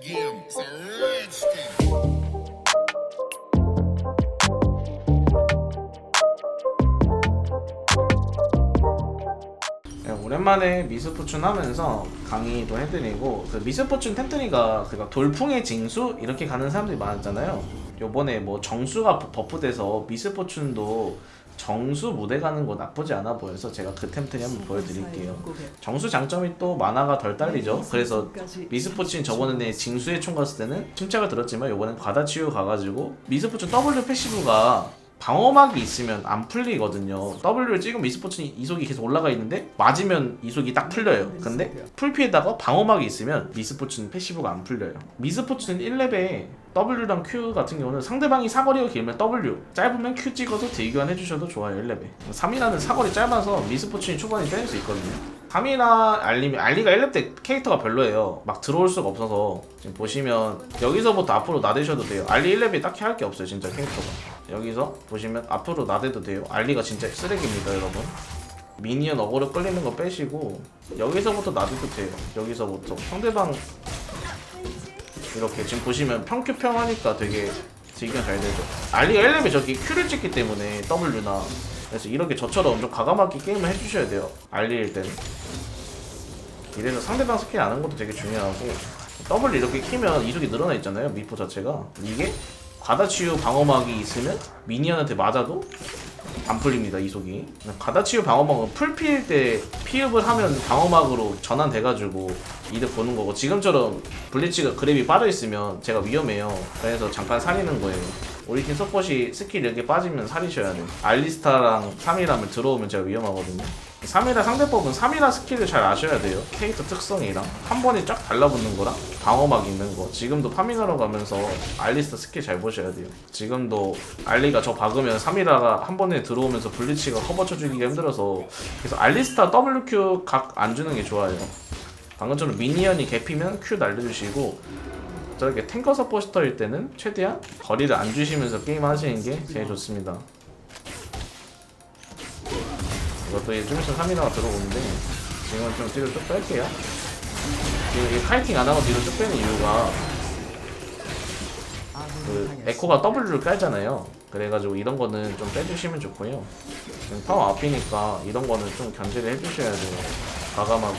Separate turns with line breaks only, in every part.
game. It's a.
네, 오랜만에 미스포춘 하면서 강의도 해드리고 그 미스포춘 템트리가 그니까 돌풍의 징수 이렇게 가는 사람들이 많았잖아요. 요번에 뭐 정수가 버- 버프돼서 미스포춘도 정수 무대 가는 거 나쁘지 않아 보여서 제가 그 템트리 한번 보여드릴게요. 정수 장점이 또 만화가 덜 딸리죠. 그래서 미스포춘 저번에 징수의 총 갔을 때는 침착을 들었지만 요번엔 과다치유 가가지고 미스포춘 W 패시브가 방어막이 있으면 안 풀리거든요. W를 찍으면 미스포춘이 이속이 계속 올라가 있는데 맞으면 이속이 딱 풀려요. 근데 풀피에다가 방어막이 있으면 미스포춘 패시브가 안 풀려요. 미스포춘 1렙에 W랑 Q 같은 경우는 상대방이 사거리가 길면 W, 짧으면 Q 찍어서 딜교환 해주셔도 좋아요 1렙에. 3이라는 사거리 짧아서 미스포춘이 초반에 때릴 수 있거든요. 3이나 알림이 알리가 1렙 때 캐릭터가 별로예요. 막 들어올 수가 없어서 지금 보시면 여기서부터 앞으로 나대셔도 돼요. 알리 1렙이 딱히 할 게 없어요 진짜 캐릭터가. 여기서 보시면 앞으로 나대도 돼요. 알리가 진짜 쓰레기입니다 여러분. 미니언 어그로 끌리는 거 빼시고 여기서부터 나대도 돼요. 여기서부터 상대방 이렇게 지금 보시면 평큐평 하니까 되게 딜견 잘 되죠. 알리가 1렙에 저기 Q를 찍기 때문에 W나 그래서 이렇게 저처럼 좀 가감하게 게임을 해주셔야 돼요. 알리일 때는. 이래서 상대방 스킬 아는 것도 되게 중요하고 W 이렇게 키면 이속이 늘어나 있잖아요. 미포 자체가. 이게 과다치유 방어막이 있으면 미니언한테 맞아도 안 풀립니다 이속이. 가다치유 방어막은 풀피일 때 피흡을 하면 방어막으로 전환돼가지고 이득 보는 거고 지금처럼 블리치가 그랩이 빠져있으면 제가 위험해요. 그래서 잠깐 살리는 거예요. 우리 팀 서폿이 스킬 이렇게 빠지면 살리셔야 돼요. 알리스타랑 3이라면 들어오면 제가 위험하거든요 3이라 상대법은 3이라 스킬을 잘 아셔야 돼요. 캐릭터 특성이랑 한 번에 쫙 달라붙는 거랑 방어막 있는 거. 지금도 파밍하러 가면서 알리스타 스킬 잘 보셔야 돼요. 지금도 알리가 저 박으면 3이라가 한 번에 들어오면서 블리치가 커버 쳐주기가 힘들어서 그래서 알리스타 WQ 각 안 주는 게 좋아요. 방금처럼 미니언이 개피면 Q 날려주시고 저렇게 탱커 서포스터일 때는 최대한 거리를 안 주시면서 게임 하시는 게 제일 좋습니다 이것도 이제 좀 있으면 3이라가 들어오는데 지금은 좀 뒤로 쭉 뺄게요. 지금 이 카이팅 안 하고 뒤로 쭉 빼는 이유가 그 에코가 W를 깔잖아요. 그래가지고 이런 거는 좀 빼주시면 좋고요. 지금 파워 앞이니까 이런 거는 좀 견제를 해주셔야 돼요. 과감하고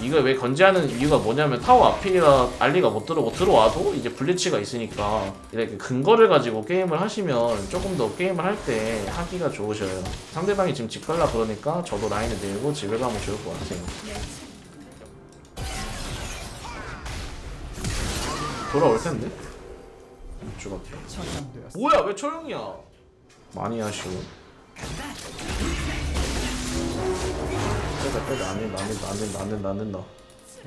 이걸 왜 건재하는 이유가 뭐냐면 타워 앞이라 알리가 못 들어오고 들어와도 이제 블리치가 있으니까 이렇게 근거를 가지고 게임을 하시면 조금 더 게임을 할 때 하기가 좋으셔요. 상대방이 지금 집 갈라 그러니까 저도 라인을 내고 집에 가면 좋을 것 같아요. 돌아올 텐데? 죽었다. 뭐야 왜 초용이야? 많이 하시고. 빼다 빼다 안 된다 안 된다 안 된다 안 된다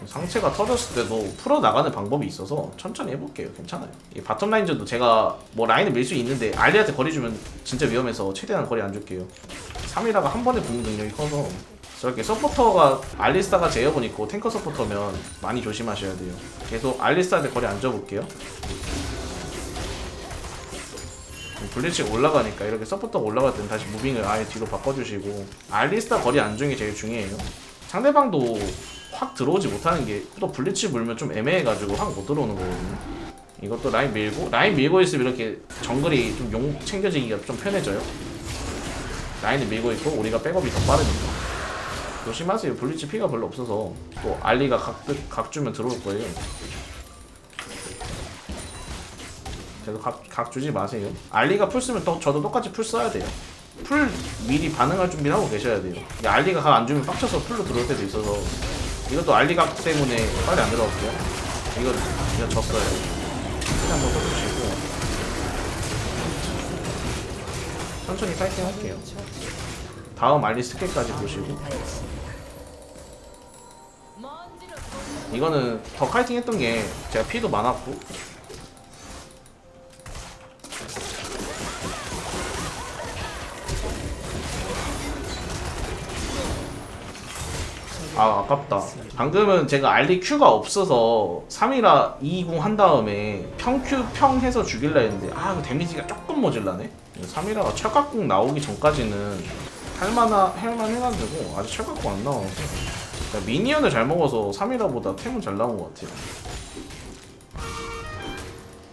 상체가 터졌을 때도 풀어 나가는 방법이 있어서 천천히 해볼게요. 괜찮아요. 이 바텀 라인전도 제가 뭐 라인을 밀 수 있는데 알리한테 거리 주면 진짜 위험해서 최대한 거리 안 줄게요. 3이라가 한 번에 붙는 능력이 커서 저렇게 서포터가 알리스타가 제어본 있고 탱커 서포터면 많이 조심하셔야 돼요. 계속 알리스타한테 거리 안 줘볼게요 블리치가 올라가니까 이렇게 서포터가 올라갈 때는 다시 무빙을 아예 뒤로 바꿔주시고. 알리스타 거리 안 주는 게 제일 중요해요. 상대방도 확 들어오지 못하는 게 또 블리치 물면 좀 애매해가지고 확 못 들어오는 거거든요. 이것도 라인 밀고 라인 밀고 있으면 이렇게 정글이 좀 용 챙겨지기가 좀 편해져요. 라인을 밀고 있고 우리가 백업이 더 빠르니까. 조심하세요 블리치 피가 별로 없어서 또 알리가 각, 각 주면 들어올 거예요 계속 각, 각 주지 마세요. 알리가 풀 쓰면 또, 저도 똑같이 풀 써야 돼요. 풀 미리 반응할 준비를 하고 계셔야 돼요. 이 알리가 각 안 주면 빡쳐서 풀로 들어올 때도 있어서 이것도 알리 각 때문에 빨리 안 들어갈게요. 이거 이거 졌어요. 힐 한번 써주시고 천천히 파이팅 할게요. 다음 알리 스킬까지 보시고 이거는 더 카이팅 했던 게 제가 피도 많았고 아 아깝다 방금은 제가 알리 Q가 없어서 3이라 220 한 다음에 평Q 평 해서 죽일라 했는데 아그 데미지가 조금 모질라네 3이라가 철각궁 나오기 전까지는 할만하 할만 해가지고 아직 철각궁 안 나와서 그러니까 미니언을 잘 먹어서 3이라보다 템은 잘 나온 것 같아요.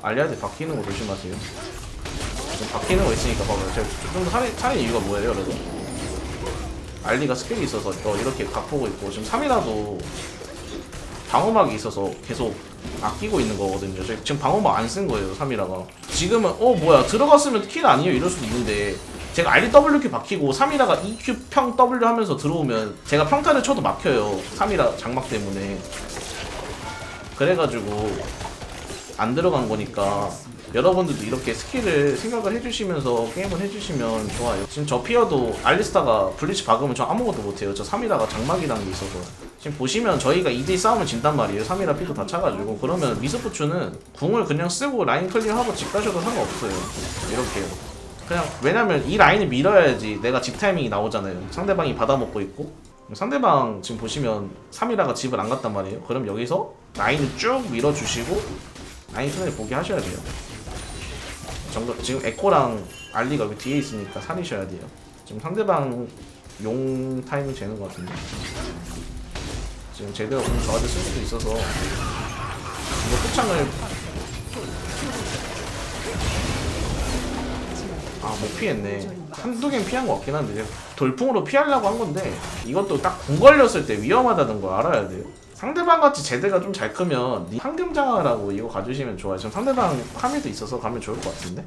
알리아드 바뀌는 거 조심하세요. 바뀌는 거 있으니까 봐봐요. 제가 좀더 차린, 차린 이유가 뭐예요, 그래도? 알리가 스킬이 있어서 또 이렇게 각 보고 있고 지금 3이라도 방어막이 있어서 계속 아끼고 있는 거거든요. 저 지금 방어막 안 쓴 거예요, 3이라가. 지금은 어 뭐야 들어갔으면 킬 아니에요 이럴 수도 있는데 제가 알리 WQ 박히고 3이라가 EQ 평 W 하면서 들어오면 제가 평타를 쳐도 막혀요. 3이라 장막 때문에. 그래가지고 안 들어간 거니까 여러분들도 이렇게 스킬을 생각을 해주시면서 게임을 해주시면 좋아요. 지금 저 피어도 알리스타가 블리치 박으면 저 아무것도 못해요. 저 3이라가 장막이라는 게 있어서. 지금 보시면 저희가 2대2 싸우면 진단 말이에요. 3이라 피도 다 차가지고. 그러면 미스포츠는 궁을 그냥 쓰고 라인 클리어하고 집 가셔도 상관없어요. 이렇게요. 그냥 왜냐면 이 라인을 밀어야지 내가 집 타이밍이 나오잖아요. 상대방이 받아먹고 있고 상대방 지금 보시면 3이라가 집을 안 갔단 말이에요. 그럼 여기서 라인을 쭉 밀어주시고 라인 턴을 보게 하셔야 돼요. 정글 지금 에코랑 알리가 여기 뒤에 있으니까 살리셔야 돼요. 지금 상대방 용 타이밍 재는 것 같은데. 지금 제대로 공 저한테 쓸 수도 있어서. 이거 표창을 아못 피했네. 한두 개는 피한 것 같긴 한데. 돌풍으로 피하려고 한 건데 이것도 딱 궁 걸렸을 때 위험하다는 걸 알아야 돼요 상대방 같이 제대가 좀 잘 크면 니 황금 장화라고 이거 가주시면 좋아요. 지금 상대방 카미도 있어서 가면 좋을 것 같은데?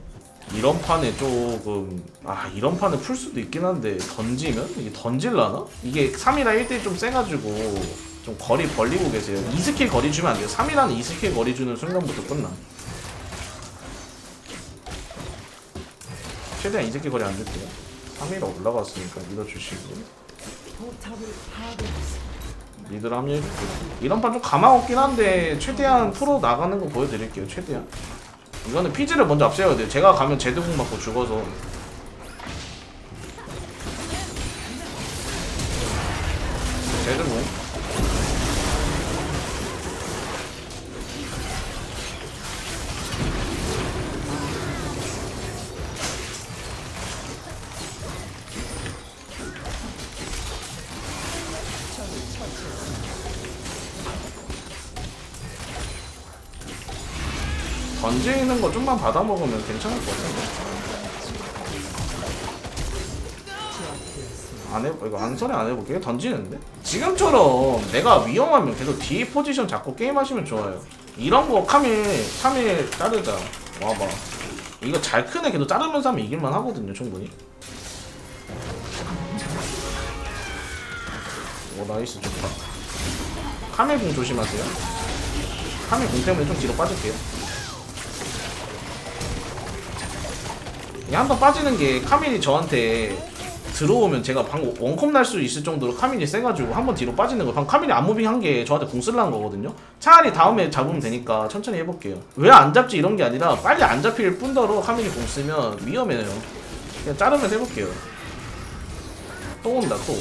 이런 판에 조금 아 이런 판에 풀 수도 있긴 한데 던지면? 이게 던질라나? 이게 3이라 1대1 좀 세가지고 좀 거리 벌리고 계세요. 2스킬 거리 주면 안 돼요. 3이라는 2스킬 거리 주는 순간부터 끝나. 최대한 2스킬 거리 안 줄게요. 3이라 올라갔으니까 밀어주시고 리드를 합류해줄게요 이런 판좀 가망 없긴 한데 최대한 풀어 나가는 거 보여드릴게요 최대한. 이거는 피지를 먼저 앞세워야 돼요. 제가 가면 제드공 맞고 죽어서. 제드공 던지는 거 좀만 받아 먹으면 괜찮을 것 같은데. 안 해, 이거 안선에 안 해볼게요. 던지는데? 지금처럼 내가 위험하면 계속 뒤에 포지션 잡고 게임하시면 좋아요. 이런 거 카밀, 카밀 자르자. 와봐. 이거 잘 크네 계속 자르면서 하면 이길만 하거든요, 충분히. 오, 나이스, 좋다. 카밀 공 조심하세요. 카밀 공 때문에 좀 뒤로 빠질게요. 한 번 빠지는 게 카밀이 저한테 들어오면 제가 방금 원컵 날 수 있을 정도로 카밀이 세가지고 한 번 뒤로 빠지는 거. 방금 카밀이 안 무빙 한 게 저한테 공 쓰려는 거거든요. 차라리 다음에 잡으면 되니까 천천히 해볼게요. 왜 안 잡지? 이런 게 아니라 빨리 안 잡힐 뿐더러 카밀이 공 쓰면 위험해요. 그냥 자르면서 해볼게요. 또 온다 또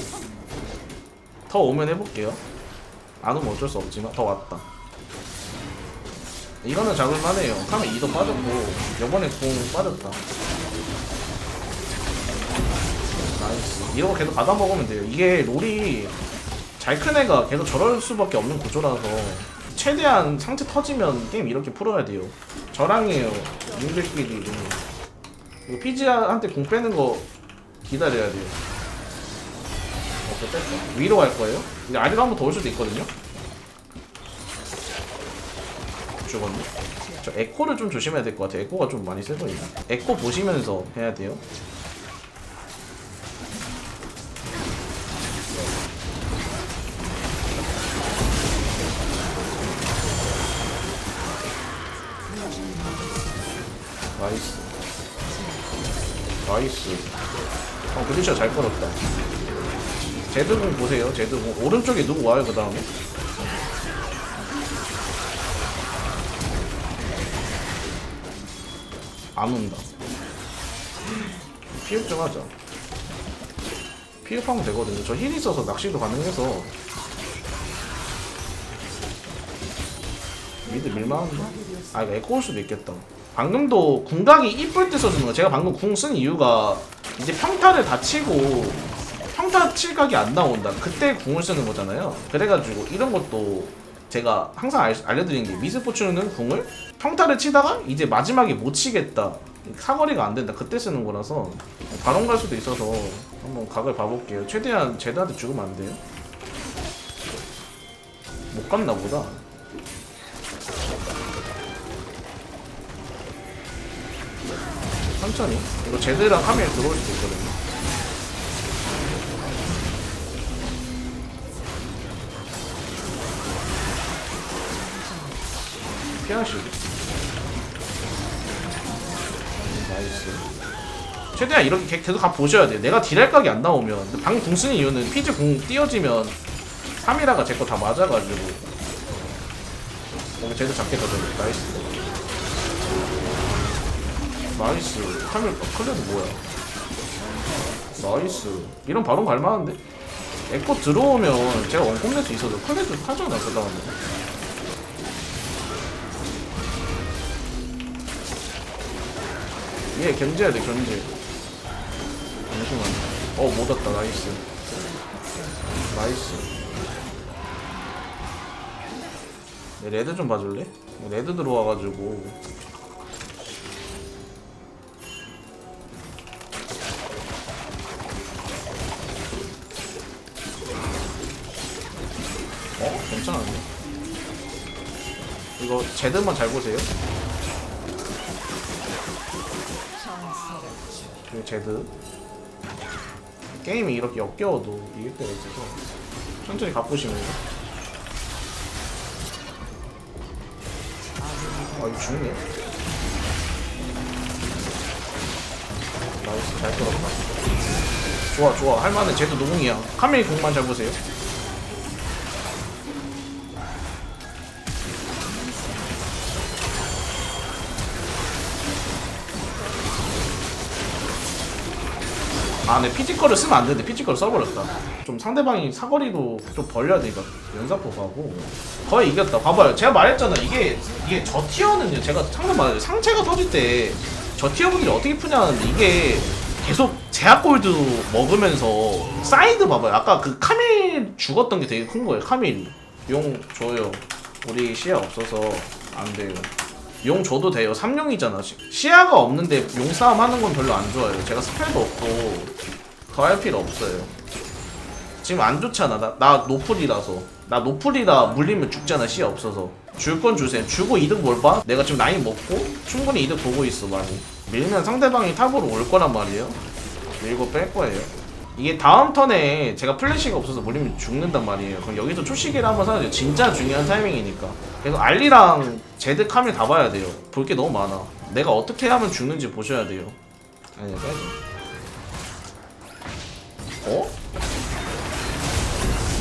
더 오면 해볼게요. 안 오면 어쩔 수 없지만 더 왔다. 이거는 잡을만해요. 카밀 2도 빠졌고 요번에 공 빠졌다 이스. 이러고 계속 받아 먹으면 돼요. 이게 롤이 잘 큰 애가 계속 저럴 수밖에 없는 구조라서 최대한 상체 터지면 게임 이렇게 풀어야 돼요. 저랑이에요. 님들끼리. 이거 피지한테 공 빼는 거 기다려야 돼요. 뺐다. 위로 갈 거예요? 이제 아리가 한번 더 올 수도 있거든요? 죽었네. 저 에코를 좀 조심해야 될 것 같아요. 에코가 좀 많이 세 보이네. 에코 보시면서 해야 돼요. 그리샤 잘 끌었다. 제드공 보세요 제드공. 오른쪽에 누구 와요 그 다음에? 안 온다. 피흡 좀 하자. 피흡하면 되거든요. 저힐 있어서 낚시도 가능해서. 미드 밀만한데? 아 이거 에코 올 수도 있겠다. 방금도 궁각이 이쁠 때 써주는 거. 제가 방금 궁 쓴 이유가 이제 평타를 다 치고 평타 칠각이 안 나온다. 그때 궁을 쓰는 거잖아요. 그래가지고 이런 것도 제가 항상 알, 알려드리는 게 미스포츠는 궁을 평타를 치다가 이제 마지막에 못 치겠다. 사거리가 안 된다. 그때 쓰는 거라서 바론 갈 수도 있어서 한번 각을 봐볼게요. 최대한 제드한테 죽으면 안 돼요. 못 갔나 보다. 천천히. 이거 제드랑 카멜 들어올 수도 있거든요. 피하시고. 나이스. 최대한 이렇게 개- 계속 가 보셔야 돼요. 내가 딜할 각이 안 나오면 근데 방금 궁 쓰는 이유는 피즈 궁 띄어지면 3이라가 제 거 다 맞아가지고 오늘 쟤도 잡게 되죠. 나이스. 나이스. 카밀 클레드 뭐야? 나이스. 이런 바로 갈만한데? 에코 들어오면 제가 원콤 낼수 있어도 클레드 하잖아 그 다음에. 얘 견제해야 돼 견제. 잠시만. 어 못 왔다 나이스. 나이스. 네, 레드 좀 봐줄래? 레드 들어와가지고 제드만 잘 보세요. 그리고 제드. 게임이 이렇게 역겨워도 이길 때가 있어서 천천히 가보시면서 아 이거 죽네. 나이스 잘 끌었다. 좋아 좋아. 할만해. 쟤도 노공이야. 카멜 공만 잘 보세요 아, 네, 피지컬을 쓰면 안 되는데 피지컬을 써버렸다. 좀 상대방이 사거리도 좀 벌려야 되니까 연사포 가고 거의 이겼다. 봐봐요. 제가 말했잖아. 이게 이게 저 티어는요. 제가 항상 말해요. 상체가 터질 때 저 티어분들이 어떻게 푸냐는데 이게 계속 제약 골드 먹으면서 사이드 봐봐요. 아까 그 카밀 죽었던 게 되게 큰 거예요. 카밀 용 줘요. 우리 시야 없어서 안 돼요. 용 줘도 돼요. 3용이잖아. 시야가 없는데 용 싸움 하는 건 별로 안 좋아요. 제가 스펠도 없고 더 할 필요 없어요. 지금 안 좋잖아. 나, 나 노플이라서. 나 노플이라 물리면 죽잖아. 시야 없어서. 줄 건 주세요. 주고 이득 뭘 봐? 내가 지금 라인 먹고 충분히 이득 보고 있어 많이. 밀면 상대방이 탑으로 올 거란 말이에요. 밀고 뺄 거예요. 이게 다음 턴에 제가 플래시가 없어서 물리면 죽는단 말이에요. 그럼 여기서 초시계를 한번 사야 돼요. 진짜 중요한 타이밍이니까. 그래서 알리랑 제드 카밀 다 봐야 돼요. 볼 게 너무 많아. 내가 어떻게 하면 죽는지 보셔야 돼요. 아니, 빼줘. 어?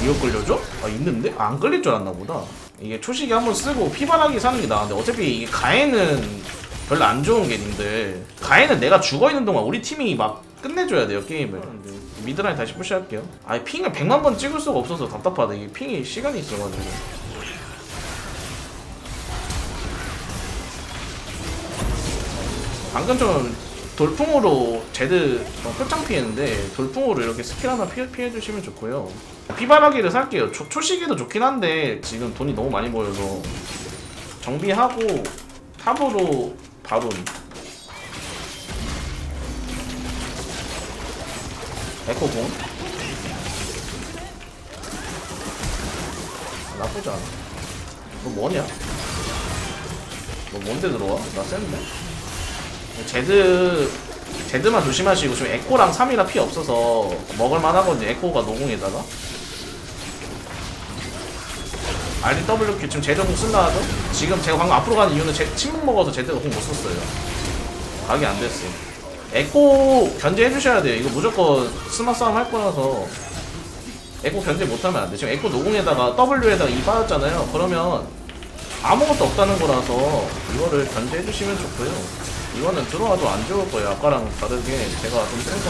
이거 끌려줘? 아 있는데? 아, 안 끌릴 줄 알았나 보다 이게 초식이 한번 쓰고 피바라기 사는 게 나은데 어차피 이게 가해는 별로 안 좋은 게 님들 가해는 내가 죽어있는 동안 우리 팀이 막 끝내줘야 돼요 게임을. 미드라인 다시 푸시할게요. 아니 핑을 100만 번 찍을 수가 없어서 답답하다 이게 핑이 시간이 있어가지고. 방금 좀 돌풍으로 제드 어, 끝장 피했는데 돌풍으로 이렇게 스킬 하나 피해, 피해주시면 좋고요. 피바라기를 살게요. 초, 초시기도 좋긴 한데 지금 돈이 너무 많이 모여서 정비하고 탑으로 바론 에코공 나쁘지 않아 너 뭐냐? 너 뭔데 들어와? 나 센데? 제드 제드만 조심하시고 지금 에코랑 3이라 피 없어서 먹을만 하거든요 에코가 노공에다가 RDWQ 지금 제드 공 쓴다 하죠? 지금 제가 방금 앞으로 가는 이유는 제 침묵 먹어서 제드가 공 못 썼어요 각이 안 됐어 에코 견제해 주셔야 돼요 이거 무조건 스마 싸움 할 거라서 에코 견제 못하면 안 돼 지금 에코 노공에다가 W에다가 E 빠졌잖아요 그러면 아무것도 없다는 거라서 이거를 견제해 주시면 좋고요 이거는 들어와도 안 좋을 거예요. 아까랑 다르게 제가 좀 세서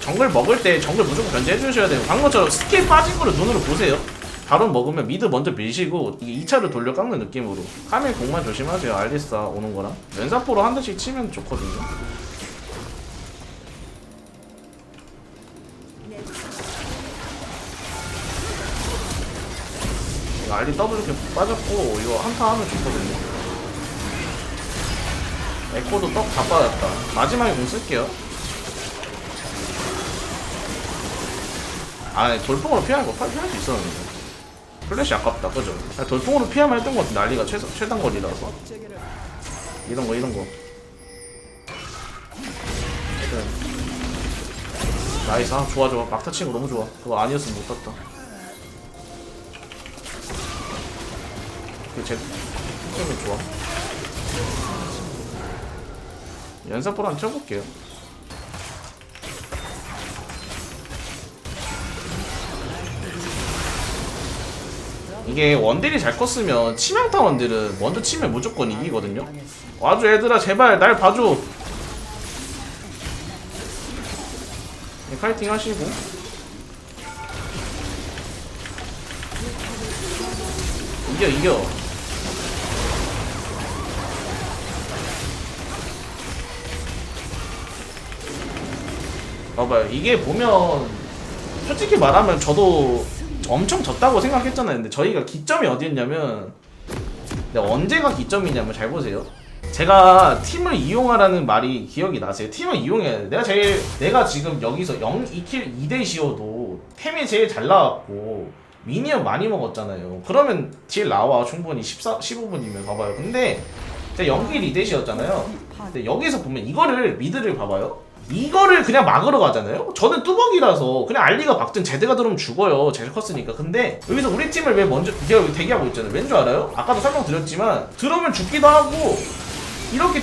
정글 먹을 때 정글 무조건 견제해 주셔야 돼요. 방금처럼 스킬 빠진 거를 눈으로 보세요. 바로 먹으면 미드 먼저 밀시고 2차를 돌려 깎는 느낌으로. 카밀 공만 조심하세요. 알리스타 오는 거랑. 왼사포로 한 대씩 치면 좋거든요. 알리 더블 이렇게 빠졌고 이거 한타 하면 좋거든요. 에코도 떡 다 빠졌다. 마지막에 공 쓸게요. 아 돌풍으로 피하는 거 피할 수 있었는데. 플래시 아깝다 그죠? 아, 돌풍으로 피하면 했던 것 같은데 알리가 최, 최단 거리라서. 이런 거 이런 거. 그래. 나이스. 아 좋아 좋아. 막타 치는 거 너무 좋아. 그거 아니었으면 못 땄다. 그제 점이 좋아. 연사포로 한번 쳐볼게요 이게 원딜이 잘 컸으면 치명타 원딜은 먼저 치면 무조건 이기거든요. 와줘 얘들아 제발 날 봐줘. 네, 파이팅 하시고. 이겨 이겨. 봐봐요. 이게 보면 솔직히 말하면 저도 엄청 졌다고 생각했잖아요. 근데 저희가 기점이 어디였냐면 근데 언제가 기점이냐면 잘 보세요. 제가 팀을 이용하라는 말이 기억이 나세요? 팀을 이용해야 돼 내가 제일 내가 지금 여기서 0, 2킬 2대 시어도 템이 제일 잘 나왔고 미니언 많이 먹었잖아요. 그러면 딜 나와. 충분히 14, 15분이면 봐봐요. 근데 제가 0킬 2대 시였잖아요. 근데 여기서 보면 이거를 미드를 봐봐요 이거를 그냥 막으러 가잖아요? 저는 뚜벅이라서 그냥 알리가 박든 제드가 들어오면 죽어요. 제일 컸으니까. 근데 여기서 우리 팀을 왜 먼저 여기 대기하고 있잖아요. 왠 줄 알아요? 아까도 설명드렸지만 들어오면 죽기도 하고 이렇게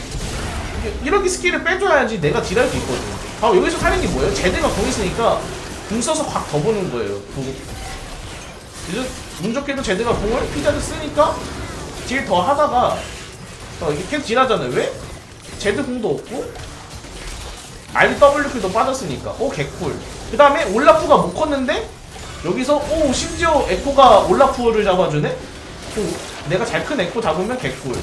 이렇게 스킬을 빼줘야지 내가 딜할 수 있거든. 바로 여기서 사는 게 뭐예요? 제드가 공 있으니까 궁 써서 확 더 보는 거예요. 보고. 이제 운 좋게도 제드가 공을 피자를 쓰니까 딜 더 하다가 어, 이게 계속 딜하잖아요. 왜? 제드 궁도 없고 RWQ도 빠졌으니까. 오 개꿀. 그 다음에 올라프가 못 컸는데 여기서 오 심지어 에코가 올라프를 잡아주네? 오, 내가 잘 큰 에코 잡으면 개꿀.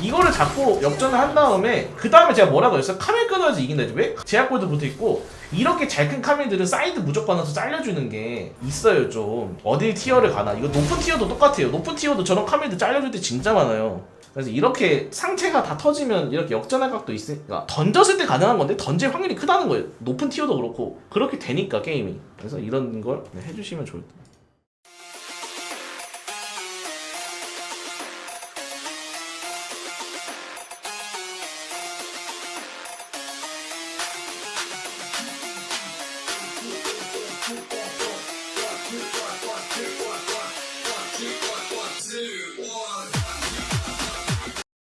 이거를 잡고 역전을 한 다음에 그 다음에 제가 뭐라고 했어요? 카멜 끊어야지 이긴다 왜? 제약골도 붙어있고 이렇게 잘 큰 카멜들은 사이드 무조건 와서 잘려주는 게 있어요 좀. 어디 티어를 가나. 이거 높은 티어도 똑같아요. 높은 티어도 저런 카멜들 잘려줄 때 진짜 많아요. 그래서 이렇게 상체가 다 터지면 이렇게 역전할 각도 있으니까 던졌을 때 가능한 건데 던질 확률이 크다는 거예요. 높은 티어도 그렇고 그렇게 되니까 게임이. 그래서 이런 걸 네, 해주시면 좋을 것